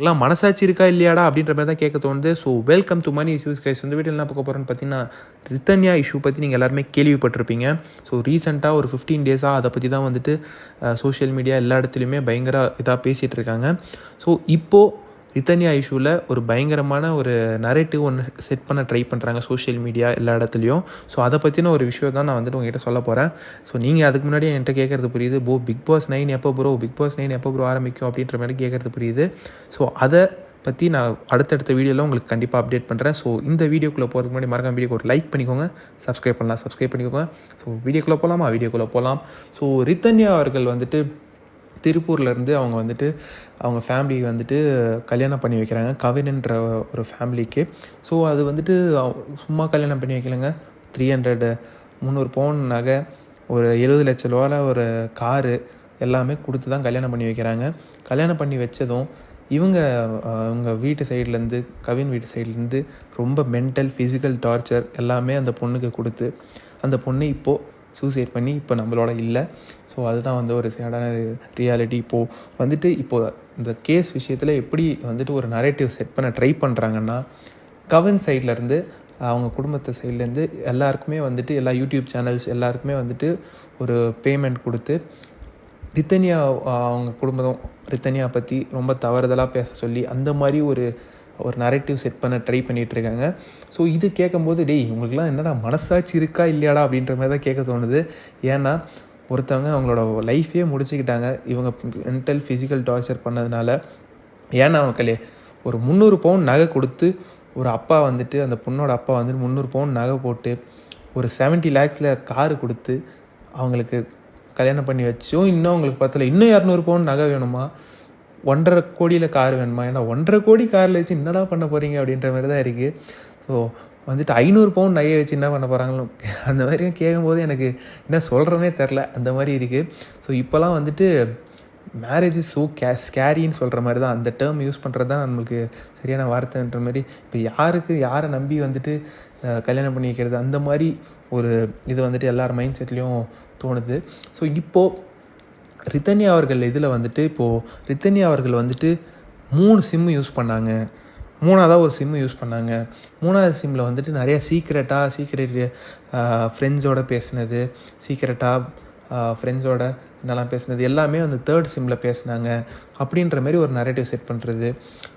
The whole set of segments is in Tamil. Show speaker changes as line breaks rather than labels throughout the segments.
எல்லாம் மனசாட்சி இருக்கா இல்லையாடா அப்படின்ற மாதிரி தான் கேட்க தோணுது. So welcome to money issues guys இந்த வீட்டில் என்ன பார்க்க போகிறோன்னு பார்த்தீங்கன்னா ரித்தன்யா இஷ்யூ பற்றி நீங்கள் எல்லாருமே கேள்விப்பட்டிருப்பீங்க. ஸோ ரீசெண்டாக ஒரு ஃபிஃப்டீன் டேஸாக அதை பற்றி தான் வந்துட்டு சோஷியல் மீடியா எல்லா இடத்துலையுமே பயங்கர இதாக பேசிகிட்டு இருக்காங்க. ஸோ இப்போது ரித்தன்யா இஷ்யூவில் ஒரு பயங்கரமான ஒரு நரேட்டிவ் ஒன்று செட் பண்ண ட்ரை பண்ணுறாங்க சோஷியல் மீடியா எல்லா இடத்துலையும். ஸோ அதை பற்றின ஒரு விஷயம் தான் நான் வந்துட்டு உங்ககிட்ட சொல்ல போகிறேன் ஸோ நீங்கள் அதுக்கு முன்னாடி என்கிட்ட கேட்குறது புரியுது. போ பிக் பாஸ் நைன் எப்போ ப்ரோ பிக் பாஸ் நைன் எப்போ ப்ரோ ஆரம்பிக்கும்? அப்படின்ற மாதிரி கேட்குறது புரியுது. ஸோ அதை பற்றி நான் அடுத்தடுத்த வீடியோவில் உங்களுக்கு கண்டிப்பாக அப்டேட் பண்ணுறேன் ஸோ இந்த வீடியோக்குள்ளே போகிறதுக்கு முன்னாடி மறக்காம வீடியோக்கு ஒரு லைக் பண்ணிக்கோங்க. சப்ஸ்கிரைப் பண்ணலாம் சப்ஸ்கிரைப் பண்ணிக்கோங்க. ஸோ வீடியோக்குள்ளே போகலாமா வீடியோக்குள்ளே போகலாம் ஸோ ரித்தன்யா அவர்கள் வந்துட்டு திருப்பூர்லேருந்து அவங்க வந்துட்டு அவங்க ஃபேமிலி வந்துட்டு கல்யாணம் பண்ணி வைக்கிறாங்க. கவின்ன்ற ஒரு ஃபேமிலிக்கு ஸோ அது வந்துட்டு சும்மா கல்யாணம் பண்ணி வைக்கலங்க. த்ரீ ஹண்ட்ரட் முந்நூறு பவுன் நகை ஒரு எழுபது லட்ச ரூபாவில் ஒரு காரு எல்லாமே கொடுத்து தான் கல்யாணம் பண்ணி வைக்கிறாங்க. கல்யாணம் பண்ணி வச்சதும் இவங்க அவங்க வீட்டு சைட்லேருந்து கவின் வீட்டு சைட்லேருந்து ரொம்ப மென்டல் ஃபிசிக்கல் டார்ச்சர் எல்லாமே அந்த பொண்ணுக்கு கொடுத்து அந்த பொண்ணு இப்போது சூசைட் பண்ணி இப்போ நம்மளோட இல்லை. ஸோ அதுதான் வந்து ஒரு சேடான ரியாலிட்டி இப்போது வந்துட்டு இப்போது இந்த கேஸ் விஷயத்தில் எப்படி வந்துட்டு ஒரு நரேட்டிவ் செட் பண்ண ட்ரை பண்ணுறாங்கன்னா கவன் சைட்லேருந்து அவங்க குடும்பத்து சைட்லேருந்து எல்லாருக்குமே வந்துட்டு எல்லா யூடியூப் சேனல்ஸ் எல்லாருக்குமே வந்துட்டு ஒரு பேமெண்ட் கொடுத்து ரித்தனியா அவங்க குடும்பம் ரித்தனியா பற்றி ரொம்ப தவறுதலாக பேச சொல்லி அந்த மாதிரி ஒரு ஒரு நரேட்டிவ் செட் பண்ண ட்ரை பண்ணிகிட்டு இருக்காங்க ஸோ இது கேட்கும்போது டேய் இவங்களுக்குலாம் என்னடா மனசாட்சி இருக்கா இல்லையாடா? அப்படின்ற மாதிரி தான் கேட்க தோணுது. ஏன்னா ஒருத்தவங்க அவங்களோட லைஃபே முடிச்சுக்கிட்டாங்க. இவங்க மென்டல் ஃபிசிக்கல் டார்ச்சர் பண்ணதுனால. ஏன்னா மக்களே ஒரு முந்நூறு பவுன் நகை கொடுத்து ஒரு அப்பா வந்துட்டு அந்த பொண்ணோட அப்பா வந்துட்டு முந்நூறு பவுன் நகை போட்டு ஒரு 70 லேக்ஸில் காரு கொடுத்து அவங்களுக்கு கல்யாணம் பண்ணி வச்சும் இன்னும் அவங்களுக்கு பத்தல. இன்னும் இரநூறு பவுன் நகை வேணுமா? ஒன்றரை கோடியில் கார் வேணுமா? ஏன்னா ஒன்றரை கோடி காரில் வச்சு என்னடா பண்ண போகிறீங்க அப்படின்ற மாதிரி தான் இருக்குது ஸோ வந்துட்டு ஐநூறு பவுன் நகையை வச்சு என்ன பண்ண போகிறாங்களோ அந்த மாதிரி கேட்கும்போது எனக்கு என்ன சொல்கிறேனே தெரில அந்த மாதிரி இருக்குது ஸோ இப்போலாம் வந்துட்டு மேரேஜ் இஸ் ஸோ கே ஸ்கேரின்னு சொல்கிற மாதிரி தான். அந்த டேர்ம் யூஸ் பண்ணுறது தான் நம்மளுக்கு சரியான வார்த்தைன்ற மாதிரி. இப்போ யாருக்கு யாரை நம்பி வந்துட்டு கல்யாணம் பண்ணி வைக்கிறது? அந்த மாதிரி ஒரு இது வந்துட்டு எல்லார் மைண்ட் செட்லேயும் தோணுது. ஸோ இப்போது ரித்தன்யா அவர்கள் இதில் வந்துட்டு இப்போது ரித்தன்யா அவர்கள் வந்துட்டு மூணு சிம்மு யூஸ் பண்ணாங்க. மூணாவதாக ஒரு சிம்மு யூஸ் பண்ணாங்க. மூணாவது சிம்மில் வந்துட்டு நிறையா சீக்ரெட்டாக சீக்ரெட் ஃப்ரெண்ட்ஸோட பேசுனது சீக்ரெட்டாக ஃப்ரெண்ட்ஸோட என்னெல்லாம் பேசுனது எல்லாமே அந்த தேர்ட் சிம்மில் பேசுனாங்க. அப்படின்ற மாதிரி ஒரு நரேட்டிவ் செட் பண்ணுறது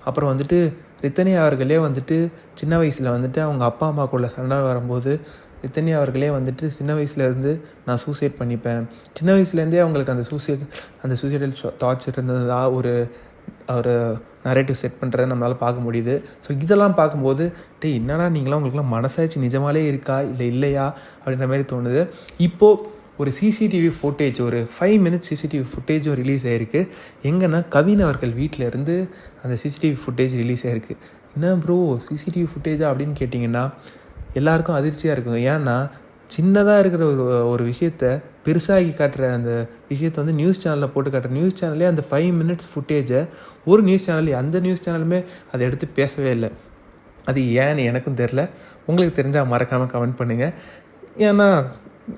அப்புறம் வந்துட்டு ரித்தனி அவர்களே வந்துட்டு சின்ன வயசில் வந்துட்டு அவங்க அப்பா அம்மாக்குள்ள சண்டை வரும்போது ரித்தனி அவர்களே வந்துட்டு சின்ன வயசுலேருந்து நான் சூசைட் பண்ணிப்பேன். சின்ன வயசுலேருந்தே அவங்களுக்கு அந்த சூசைட் அந்த சூசைடல் தாட்ஸ் இருந்ததா ஒரு ஒரு நரேட்டிவ் செட் பண்ணுறத நம்மளால் பார்க்க முடியுது. ஸோ இதெல்லாம் பார்க்கும்போது டேய் என்னடா நீங்களாம் உங்களுக்குலாம் மனசாட்சி நிஜமாலே இருக்கா? இல்லை இல்லையா? அப்படின்ற மாதிரி தோணுது. இப்போது ஒரு சிசிடிவி ஃபுட்டேஜ் ஒரு ஃபைவ் மினிட்ஸ் சிசிடிவி ஃபுட்டேஜும் ரிலீஸ் ஆகிருக்கு எங்கன்னா கவின் அவர்கள் வீட்டில் இருந்து அந்த சிசிடிவி ஃபுட்டேஜ் ரிலீஸ் ஆகிருக்கு என்ன ப்ரோ சிசிடிவி ஃபுட்டேஜா அப்படின்னு கேட்டிங்கன்னா எல்லாருக்கும் அதிர்ச்சியாக இருக்கும் ஏன்னா சின்னதாக இருக்கிற ஒரு ஒரு விஷயத்த பெருசாகி காட்டுற அந்த விஷயத்தை வந்து நியூஸ் சேனலில் போட்டு காட்டுற நியூஸ் சேனல்லே அந்த ஃபைவ் மினிட்ஸ் ஃபுட்டேஜை ஒரு நியூஸ் சேனல் அந்த நியூஸ் சேனலுமே அதை எடுத்து பேசவே இல்லை. அது ஏன்னு எனக்கும் தெரில உங்களுக்கு தெரிஞ்சால் மறக்காமல் கமெண்ட் பண்ணுங்கள் ஏன்னா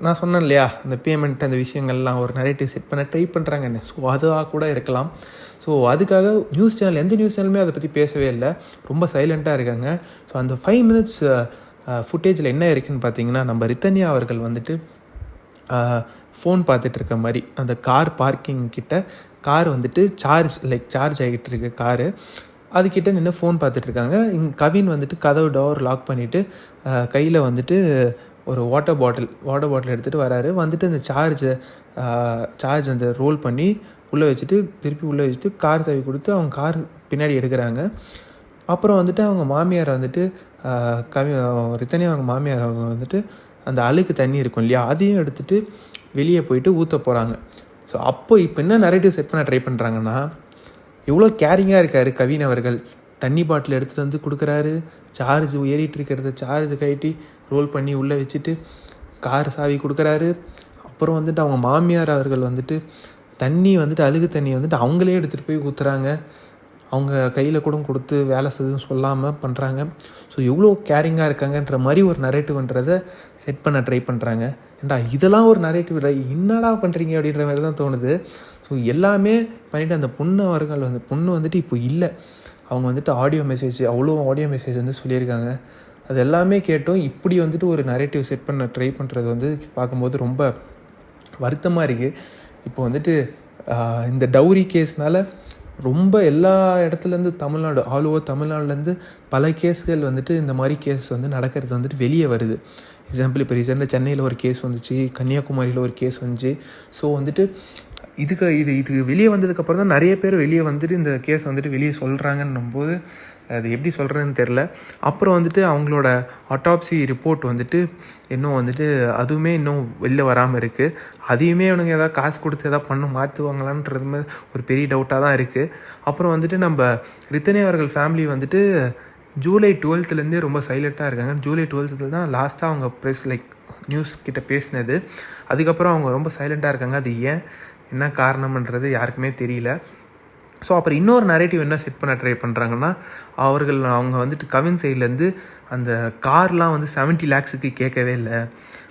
நான் சொன்னேன் இல்லையா அந்த பேமெண்ட் அந்த விஷயங்கள்லாம் ஒரு நரேட்டிவ் செட் பண்ண ட்ரை பண்ணுறாங்கன்னு ஸோ அதுவாக கூட இருக்கலாம். ஸோ அதுக்காக நியூஸ் சேனல் எந்த நியூஸ் சேனலுமே அதை பற்றி பேசவே இல்லை. ரொம்ப சைலண்ட்டாக இருக்காங்க. ஸோ அந்த ஃபைவ் மினிட்ஸ் ஃபுட்டேஜில் என்ன இருக்குன்னு பார்த்தீங்கன்னா நம்ம ரித்தன்யா அவர்கள் வந்துட்டு ஃபோன் பார்த்துட்டு இருக்க மாதிரி அந்த கார் பார்க்கிங் கிட்ட கார் வந்துட்டு சார்ஜ் லைக் சார்ஜ் ஆகிட்டு இருக்கு காரு அதுக்கிட்ட நின்று ஃபோன் பார்த்துட்டு இருக்காங்க. கவின் வந்துட்டு கதவு டோர் லாக் பண்ணிவிட்டு கையில் வந்துட்டு ஒரு வாட்டர் பாட்டில் வாட்டர் பாட்டில் எடுத்துகிட்டு வராரு. வந்துட்டு அந்த சார்ஜை சார்ஜ் அந்த ரோல் பண்ணி உள்ளே வச்சுட்டு திருப்பி உள்ளே வச்சுட்டு கார் சாவி கொடுத்து அவங்க கார் பின்னாடி எடுக்கிறாங்க. அப்புறம் வந்துட்டு அவங்க மாமியார் வந்துட்டு கவி ரித்தனே அவங்க மாமியார் அவங்க வந்துட்டு அந்த அழுக்கு தண்ணி இருக்கும் இல்லையா அதையும் எடுத்துட்டு வெளியே போயிட்டு ஊற்ற போகிறாங்க ஸோ அப்போ இப்போ என்ன நரேட்டிவ் செட் பண்ண ட்ரை பண்ணுறாங்கன்னா எவ்வளோ கேரிங்காக இருக்கார் கவின் அவர்கள். தண்ணி பாட்டில் எடுத்துகிட்டு வந்து கொடுக்குறாரு. சார்ஜ் ஏறிட்டு இருக்கிறத சார்ஜ் கழட்டி ரோல் பண்ணி உள்ளே வச்சுட்டு கார் சாவி கொடுக்குறாரு. அப்புறம் வந்துட்டு அவங்க மாமியார் அவர்கள் வந்துட்டு தண்ணி வந்துட்டு அழுகு தண்ணி வந்துட்டு அவங்களே எடுத்துகிட்டு போய் ஊற்றுறாங்க அவங்க கையில் கூட கொடுத்து வேலை செய்யும் சொல்லாமல் பண்ணுறாங்க ஸோ எவ்வளோ கேரிங்காக இருக்காங்கன்ற மாதிரி ஒரு நரேட்டிவ்ன்றதை செட் பண்ண ட்ரை பண்ணுறாங்க ஏண்டா இதெல்லாம் ஒரு நரேட்டிவ் என்னடா பண்ணுறீங்க அப்படின்ற மாதிரி தான் தோணுது. ஸோ எல்லாமே பண்ணிவிட்டு அந்த பொண்ணு அவர்கள் வந்து பொண்ணு வந்துட்டு இப்போ இல்லை. அவங்க வந்துட்டு ஆடியோ மெசேஜ் அவ்வளோ ஆடியோ மெசேஜ் வந்து சொல்லியிருக்காங்க. அது எல்லாமே கேட்டும். இப்படி வந்துட்டு ஒரு நரேட்டிவ் செட் பண்ண ட்ரை பண்ணுறது வந்து பார்க்கும்போது ரொம்ப வருத்தமாக இருக்குது இப்போ வந்துட்டு இந்த டவுரி கேஸ்னால ரொம்ப எல்லா இடத்துலேருந்து தமிழ்நாடு ஆல் ஓவர் தமிழ்நாடுலேருந்து பல கேஸ்கள் வந்துட்டு இந்த மாதிரி கேஸ் வந்து நடக்கிறது வந்துட்டு வெளியே வருது. எக்ஸாம்பிள் இப்போ ரீசெண்டாக சென்னையில் ஒரு கேஸ் வந்துச்சு கன்னியாகுமரியில் ஒரு கேஸ் வந்துச்சு. ஸோ வந்துட்டு இதுக்கு இது இது வெளியே வந்ததுக்கப்புறம் தான் நிறைய பேர் வெளியே வந்துட்டு இந்த கேஸ் வந்துட்டு வெளியே சொல்கிறாங்கன்னும் போது அது எப்படி சொல்கிறதுன்னு தெரில அப்புறம் வந்துட்டு அவங்களோட அட்டாப்சி ரிப்போர்ட் வந்துட்டு இன்னும் வந்துட்டு அதுவுமே இன்னும் வெளில வராமல் இருக்குது அதையுமே அவனுங்க ஏதாவது காசு கொடுத்து எதாவது பண்ண மாற்றுவாங்களான்றது ஒரு பெரிய டவுட்டாக தான் இருக்குது அப்புறம் வந்துட்டு நம்ம ரித்தனே அவர்கள் ஃபேமிலி வந்துட்டு ஜூலை டுவெல்த்துலேருந்தே ரொம்ப சைலண்ட்டாக இருக்காங்க. ஜூலை டுவெல்த்தில் தான் லாஸ்ட்டாக அவங்க ப்ரெஸ் லைக் நியூஸ் கிட்ட பேசினது. அதுக்கப்புறம் அவங்க ரொம்ப சைலண்ட்டாக இருக்காங்க. அது ஏன்? என்ன காரணம்ன்றது யாருக்குமே தெரியல. ஸோ அப்புறம் இன்னொரு நரேட்டிவ் என்ன செட் பண்ண ட்ரை பண்ணுறாங்கன்னா அவர்கள் அவங்க வந்துட்டு கவின் சைட்லேருந்து அந்த கார்லாம் வந்து 70 லேக்ஸுக்கு கேட்கவே இல்லை.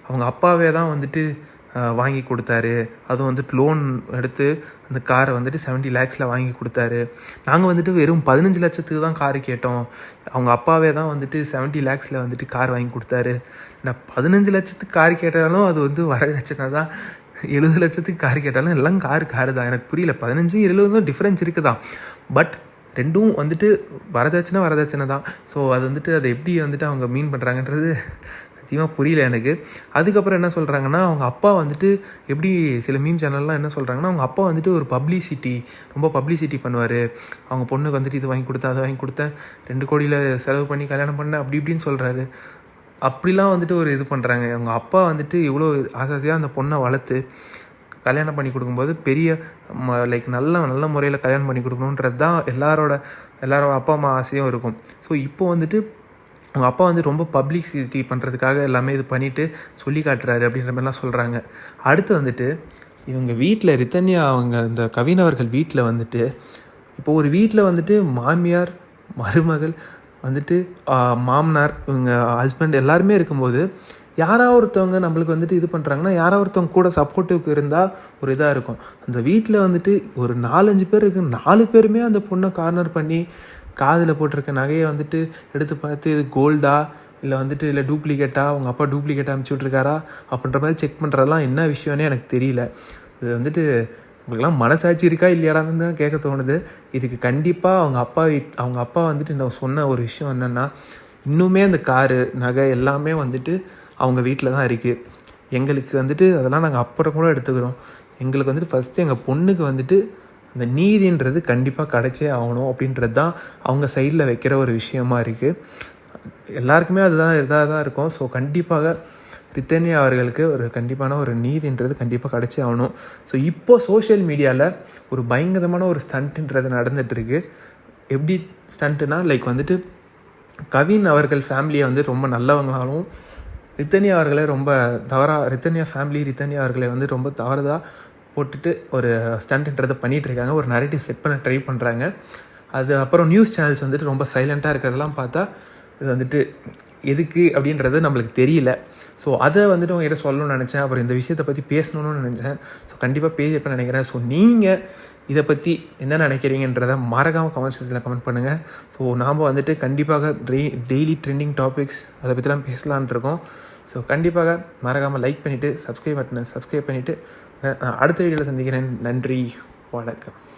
அவங்க அப்பாவே தான் வந்துட்டு வாங்கி கொடுத்தாரு. அதுவும் வந்துட்டு லோன் எடுத்து அந்த காரை வந்துட்டு 70 லேக்ஸில் வாங்கி கொடுத்தாரு. நாங்கள் வந்துட்டு வெறும் பதினஞ்சு லட்சத்துக்கு தான் கார் கேட்டோம். அவங்க அப்பாவே தான் வந்துட்டு 70 லேக்ஸில் வந்துட்டு கார் வாங்கி கொடுத்தாரு. நான் பதினஞ்சு லட்சத்துக்கு கார் கேட்டாலும் அது வந்து வரதட்சணை தான். எழுபது லட்சத்துக்கு கார் கேட்டாலும் எல்லாம் கார் காரு தான். எனக்கு புரியல. பதினஞ்சு எழுபதும் டிஃப்ரென்ஸ் இருக்குதான். பட் ரெண்டும் வந்துட்டு வரதட்சணை வரதட்சணை தான். ஸோ அது வந்துட்டு அதை எப்படி வந்துட்டு அவங்க மீன் பண்ணுறாங்கன்றது சத்தியமாக புரியல எனக்கு. அதுக்கப்புறம் என்ன சொல்கிறாங்கன்னா அவங்க அப்பா வந்துட்டு எப்படி சில மீம் சேனல்லாம் என்ன சொல்கிறாங்கன்னா அவங்க அப்பா வந்துட்டு ஒரு பப்ளிசிட்டி ரொம்ப பப்ளிசிட்டி பண்ணுவார். அவங்க பொண்ணுக்கு வந்துட்டு இது வாங்கி கொடுத்தா அதை வாங்கி கொடுத்தேன். ரெண்டு கோடியில் செலவு பண்ணி கல்யாணம் பண்ணேன் அப்படி இப்படின்னு சொல்கிறாரு அப்படிலாம் வந்துட்டு ஒரு இது பண்ணுறாங்க அவங்க அப்பா வந்துட்டு இவ்வளோ ஆசாசியாக அந்த பொண்ணை வளர்த்து கல்யாணம் பண்ணி கொடுக்கும்போது பெரிய லைக் நல்ல நல்ல முறையில் கல்யாணம் பண்ணி கொடுக்கணுன்றது தான் எல்லாரோட எல்லாரோட அப்பா அம்மா ஆசையும் இருக்கும். ஸோ இப்போ வந்துட்டு அவங்க அப்பா வந்து ரொம்ப பப்ளிசிட்டி பண்ணுறதுக்காக எல்லாமே இது பண்ணிவிட்டு சொல்லி காட்டுறாரு அப்படின்ற மாதிரிலாம் சொல்கிறாங்க அடுத்து வந்துட்டு இவங்க வீட்டில் ரித்தன்யா அவங்க இந்த கவினவர்கள் வீட்டில் வந்துட்டு இப்போ ஒரு வீட்டில் வந்துட்டு மாமியார் மருமகள் வந்துட்டு மாமனார் இவங்க ஹஸ்பண்ட் எல்லாருமே இருக்கும்போது யாராவது ஒருத்தவங்க நம்மளுக்கு வந்துட்டு இது பண்ணுறாங்கன்னா யாராவது ஒருத்தவங்க கூட சப்போர்ட்டிவ்க்கு இருந்தால் ஒரு இதாக இருக்கும். அந்த வீட்டில் வந்துட்டு ஒரு நாலஞ்சு பேர் இருக்கு நாலு பேருமே அந்த பொண்ணை கார்னர் பண்ணி காதில் போட்டிருக்க நகையை வந்துட்டு எடுத்து பார்த்து இது கோல்டா இல்லை வந்துட்டு இல்லை டூப்ளிகேட்டா அவங்க அப்பா டூப்ளிகேட் அனுப்பிச்சி விட்ருக்காரா அப்படின்ற மாதிரி செக் பண்ணுறதெல்லாம் என்ன விஷயம்னே எனக்கு தெரியல. இது வந்துட்டு உங்களுக்குலாம் மனசாட்சி இருக்கா இல்லையாடான்னு தான் கேட்க தோணுது. இதுக்கு கண்டிப்பாக அவங்க அப்பா வீட் அவங்க அப்பா வந்துட்டு நான் சொன்ன ஒரு விஷயம் என்னென்னா இன்னுமே அந்த காரு நகை எல்லாமே வந்துட்டு அவங்க வீட்டில் தான் இருக்குது எங்களுக்கு வந்துட்டு அதெல்லாம் நாங்கள் அப்புறம் கூட எடுத்துக்கிறோம். எங்களுக்கு வந்துட்டு ஃபஸ்ட்டு எங்கள் பொண்ணுக்கு வந்துட்டு அந்த நீதின்றது கண்டிப்பாக கிடைச்சே ஆகணும் அப்படின்றது தான் அவங்க சைடில் வைக்கிற ஒரு விஷயமா இருக்குது எல்லாருக்குமே அதுதான் இதாக தான் இருக்கும். ஸோ கண்டிப்பாக ரித்தன்யா அவர்களுக்கு ஒரு கண்டிப்பான ஒரு நீதின்றது கண்டிப்பாக கிடச்சி ஆகணும். ஸோ இப்போது சோஷியல் மீடியாவில் ஒரு பயங்கரமான ஒரு ஸ்டண்ட்டுன்றது நடந்துகிட்ருக்கு எப்படி ஸ்டண்ட்டுனா லைக் வந்துட்டு கவின் அவர்கள் ஃபேமிலியை வந்து ரொம்ப நல்லவங்களாலும் ரித்தன்யா அவர்களை ரொம்ப தவறாக ரித்தன்யா ஃபேமிலி ரித்தன்யா அவர்களை வந்து ரொம்ப தவறுதாக போட்டுட்டு ஒரு ஸ்டண்ட்ன்றதை பண்ணிகிட்டு இருக்காங்க ஒரு நரேட்டிவ் செட் பண்ண ட்ரை பண்ணுறாங்க அது அப்புறம் நியூஸ் சேனல்ஸ் வந்துட்டு ரொம்ப சைலண்ட்டாக இருக்கிறதெல்லாம் பார்த்தா இது வந்துட்டு எதுக்கு அப்படின்றது நம்மளுக்கு தெரியல. ஸோ அதை வந்துட்டு உங்ககிட்ட சொல்லணும்னு நினச்சேன். அப்புறம் இந்த விஷயத்தை பற்றி பேசணும்னு நினச்சேன். ஸோ கண்டிப்பாக பேசியிருப்பேன் நினைக்கிறேன். ஸோ நீங்கள் இதை பற்றி என்ன நினைக்கிறீங்கன்றதை மறக்காமல் கமெண்ட் செக்ஷனில் கமெண்ட் பண்ணுங்கள் ஸோ நாம் வந்துட்டு கண்டிப்பாக டெய்லி ட்ரெண்டிங் டாபிக்ஸ் அதை பற்றிலாம் பேசலான் இருக்கோம். ஸோ கண்டிப்பாக மறக்காமல் லைக் பண்ணிவிட்டு சப்ஸ்கிரைப் பட்டனை சப்ஸ்கிரைப் பண்ணிவிட்டு அடுத்த வீடியோவில் சந்திக்கிறேன். நன்றி. வணக்கம்.